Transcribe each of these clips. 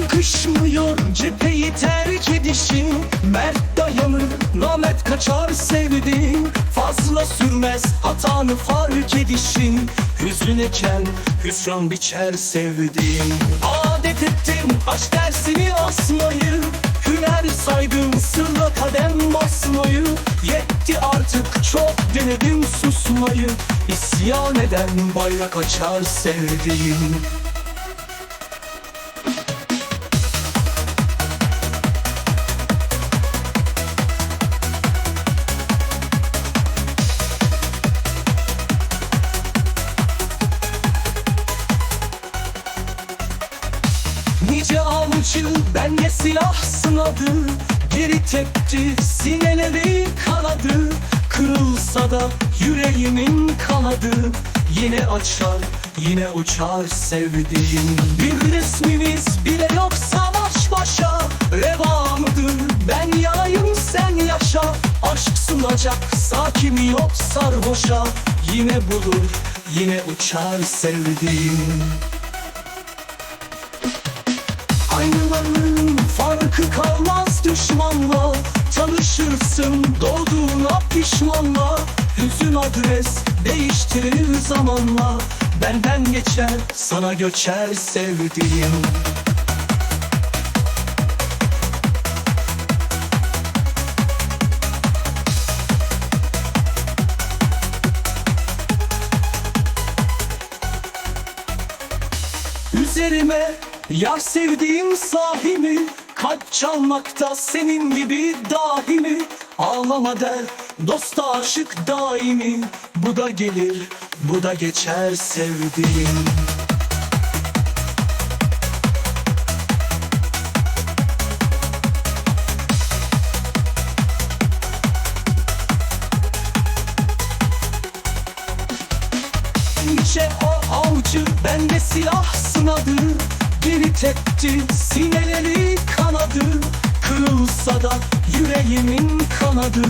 Yakışmıyor cepheyi terk edişin. Mert dayanır namet kaçar sevdiğin Fazla sürmez hatanı fark edişin. Hüzün eken hüsran biçer sevdiğin Adet ettim aşk dersini asmayı. Hüner saydım sırra kadem basmayı. Yetti artık çok denedim susmayı. İsyan eden bayrak açar sevdiğim Nice avcı benle silah sınadı. Geri tepti sineleri kanadı. Kırılsa da yüreğimin kanadı. Yine açar yine uçar sevdiğim. Bir resmimiz bile yok savaş başa. Reva mıdır? Ben yanayım sen yaşa. Aşk sunacak sakin yok sarhoşa. Yine bulur yine uçar sevdiğim Aynıların farkı kalmaz düşmanla. Tanışırsın doğduğuna pişmanla. Hüzün adres değiştirir zamanla. Benden geçer sana göçer sevdiğim. Üzerime yar sevdiğim sahimi Kalp çalmakta senin gibi dahi mi? Ağlama der dosta aşık daimi. Bu da gelir bu da geçer sevdiğim. Nice o avcı bende silah sınadı Geri tepti sineleri kanadı. Kırılsa da yüreğimin kanadı.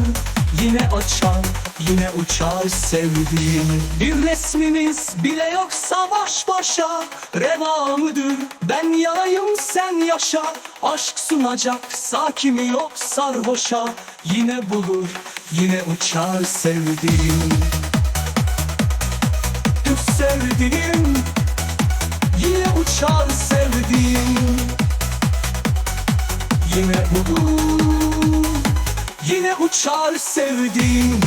Yine açar yine uçar sevdiğim. Bir resmimiz bile yok savaş başa. Reva mıdır? Ben yanayım sen yaşa. Aşk sunacak sakimi yok sarhoşa. Yine bulur yine uçar sevdiğim Yine bulur. Yine uçar sevdiğim